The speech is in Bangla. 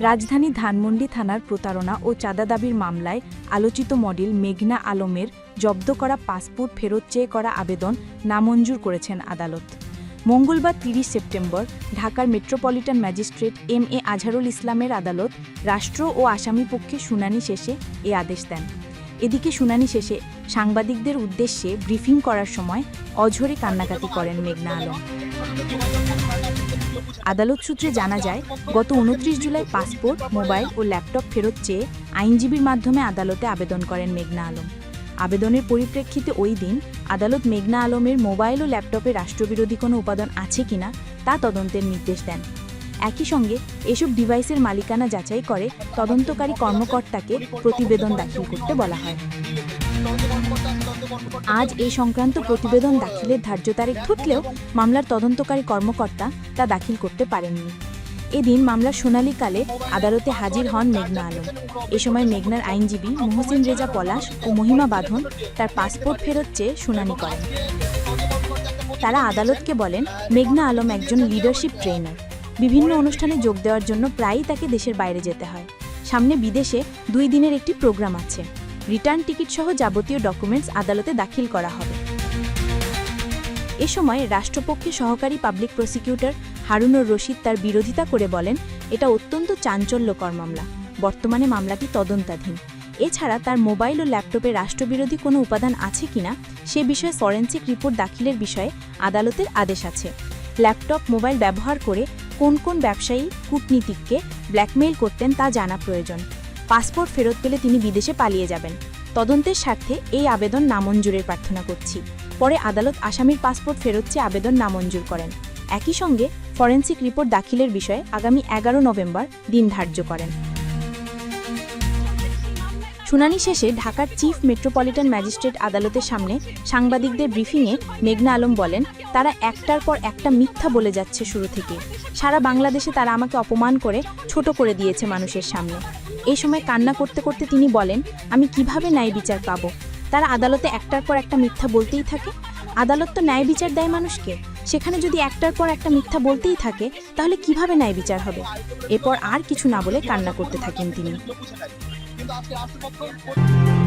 রাজধানী ধানমন্ডি থানার প্রতারণা ও চাঁদা দাবির মামলায় আলোচিত মডেল মেঘনা আলমের জব্দ করা পাসপোর্ট ফেরত চেয়ে করা আবেদন নামঞ্জুর করেছেন আদালত। মঙ্গলবার তিরিশ সেপ্টেম্বর ঢাকার metropolitan magistrate M A Azharul ইসলামের আদালত রাষ্ট্র ও আসামি পক্ষে শুনানি শেষে এ আদেশ দেন। এদিকে শুনানি শেষে সাংবাদিকদের উদ্দেশ্যে ব্রিফিং করার সময় অঝরে কান্নাকাটি করেন মেঘনা আলম। আদালত সূত্রে জানা যায়, গত উনত্রিশ জুলাই পাসপোর্ট, মোবাইল ও ল্যাপটপ ফেরত চেয়ে আইনজীবীর মাধ্যমে আদালতে আবেদন করেন মেঘনা আলম। আবেদনের পরিপ্রেক্ষিতে ওই দিন আদালত মেঘনা আলমের মোবাইল ও ল্যাপটপে রাষ্ট্রবিরোধী কোনো উপাদান আছে কিনা তা তদন্তের নির্দেশ দেন। একই সঙ্গে এসব ডিভাইসের মালিকানা যাচাই করে তদন্তকারী কর্মকর্তাকে প্রতিবেদন দাখিল করতে বলা হয়। আজ এই সংক্রান্ত প্রতিবেদন দাখিলের ধার্য তারিখ ফুটলেও মামলার তদন্তকারী কর্মকর্তা তা দাখিল করতে পারেননি। এদিন মামলার শুনানিকালে আদালতে হাজির হন মেঘনা আলম। এ সময় মেঘনার আইনজীবী মোহসিন রেজা পলাশ ও মহিমা বাঁধন তার পাসপোর্ট ফেরত চেয়ে শুনানি করেন। তারা আদালতকে বলেন, মেঘনা আলম একজন লিডারশিপ ট্রেনার। বিভিন্ন অনুষ্ঠানে যোগ দেওয়ার জন্য প্রায়ই তাকে দেশের বাইরে যেতে হয়। সামনে বিদেশে দুই দিনের একটি প্রোগ্রাম আছে। রিটার্ন টিকিট সহ যাবতীয় ডকুমেন্টস আদালতে দাখিল করা হবে। এ সময় রাষ্ট্রপক্ষে সহকারী পাবলিক প্রসিকিউটর হারুনুর রশিদ তার বিরোধিতা করে বলেন, এটা অত্যন্ত চাঞ্চল্যকর মামলা। বর্তমানে মামলাটি তদন্তাধীন। এছাড়া তার মোবাইল ও ল্যাপটপে রাষ্ট্রবিরোধী কোনো উপাদান আছে কিনা সে বিষয়ে ফরেন্সিক রিপোর্ট দাখিলের বিষয়ে আদালতের আদেশ আছে। ল্যাপটপ, মোবাইল ব্যবহার করে কোন কোন ব্যবসায়ী, কূটনীতিককে ব্ল্যাকমেইল করতেন তা জানা প্রয়োজন। পাসপোর্ট ফেরত পেলে তিনি বিদেশে পালিয়ে যাবেন। তদন্তের স্বার্থে এই আবেদন নামঞ্জুরের প্রার্থনা করছি। পরে আদালত আসামির পাসপোর্ট ফেরত চেয়ে আবেদন নামঞ্জুর করেন। একই সঙ্গে ফরেন্সিক রিপোর্ট দাখিলের বিষয়ে আগামী এগারো নভেম্বর দিন ধার্য করেন। শুনানি শেষে ঢাকার চিফ মেট্রোপলিটন ম্যাজিস্ট্রেট আদালতের সামনে সাংবাদিকদের ব্রিফিংয়ে মেঘনা আলম বলেন, তারা একটার পর একটা মিথ্যা বলে যাচ্ছে শুরু থেকে। সারা বাংলাদেশে তারা আমাকে অপমান করে ছোট করে দিয়েছে মানুষের সামনে। এই সময় কান্না করতে করতে তিনি বলেন, আমি কীভাবে ন্যায় বিচার পাবো? তারা আদালতে একটার পর একটা মিথ্যা বলতেই থাকে। আদালত তো ন্যায় বিচার দেয় মানুষকে। সেখানে যদি একটার পর একটা মিথ্যা বলতেই থাকে, তাহলে কীভাবে ন্যায় বিচার হবে? এরপর আর কিছু না বলে কান্না করতে থাকেন তিনি। কিন্তু আজকে রাষ্ট্রপক্ষ